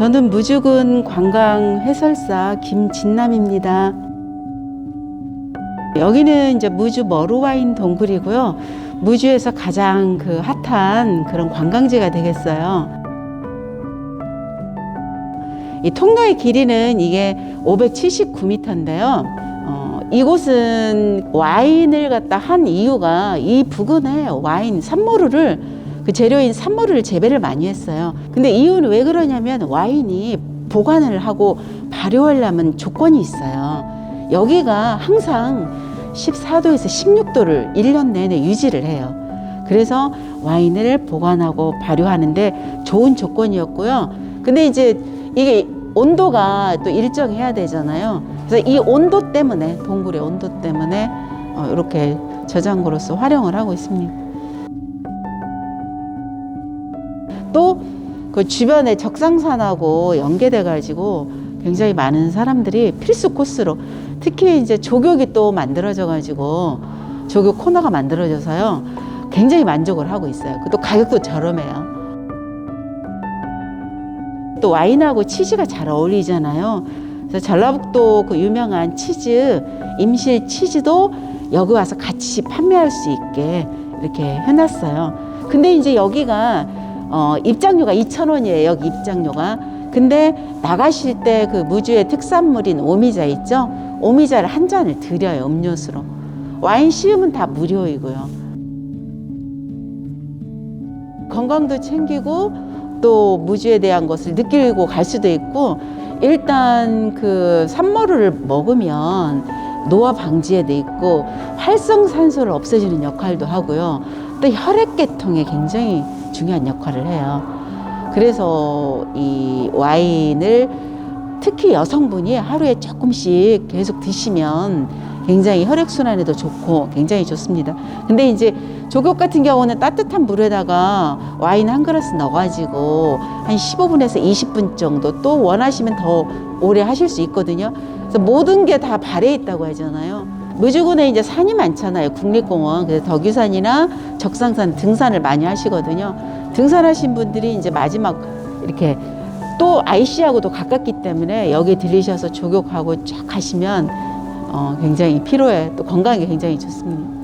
저는 무주군 관광 해설사 김진남입니다. 여기는 이제 무주 머루와인 동굴이고요. 무주에서 가장 그 핫한 그런 관광지가 되겠어요. 이 통로의 길이는 이게 579m인데요. 어, 이곳은 와인을 갖다 한 이유가 이 부근에 와인 산모루를 그 재료인 산모루를 재배를 많이 했어요. 근데 이유는 왜 그러냐면 와인이 보관을 하고 발효하려면 조건이 있어요. 여기가 항상 14도에서 16도를 1년 내내 유지를 해요. 그래서 와인을 보관하고 발효하는데 좋은 조건이었고요. 근데 이제 이게 온도가 또 일정해야 되잖아요. 그래서 이 온도 때문에 동굴의 온도 때문에 어, 이렇게 저장고로서 활용을 하고 있습니다. 또 그 주변에 적상산하고 연계돼 가지고 굉장히 많은 사람들이 필수 코스로 특히 이제 조격이 또 만들어져 가지고 조격 코너가 만들어져서요. 굉장히 만족을 하고 있어요. 또 가격도 저렴해요. 또 와인하고 치즈가 잘 어울리잖아요. 그래서 전라북도 그 유명한 치즈 임실 치즈도 여기 와서 같이 판매할 수 있게 이렇게 해놨어요. 근데 이제 여기가 어, 입장료가 2,000원이에요. 여기 입장료가. 근데 나가실 때 그 무주의 특산물인 오미자 있죠? 오미자를 한 잔을 드려요. 음료수로. 와인 시음은 다 무료이고요. 건강도 챙기고 또 무주에 대한 것을 느끼고 갈 수도 있고 일단 그 산머루를 먹으면 노화 방지에도 있고 활성산소를 없애주는 역할도 하고요. 또 혈액계통에 굉장히 중요한 역할을 해요. 그래서 이 와인을 특히 여성분이 하루에 조금씩 계속 드시면 굉장히 혈액순환에도 좋고 굉장히 좋습니다. 근데 이제 조격 같은 경우는 따뜻한 물에다가 와인 한 그릇 넣어가지고 한 15분에서 20분 정도 또 원하시면 더 오래 하실 수 있거든요. 그래서 모든 게 다 발에 있다고 하잖아요. 무주군에 이제 산이 많잖아요. 국립공원. 그래서 덕유산이나 적상산 등산을 많이 하시거든요. 등산하신 분들이 이제 마지막 이렇게 또 IC하고도 가깝기 때문에 여기 들리셔서 조격하고 쫙 가시면 어, 굉장히 피로에 또 건강에 굉장히 좋습니다.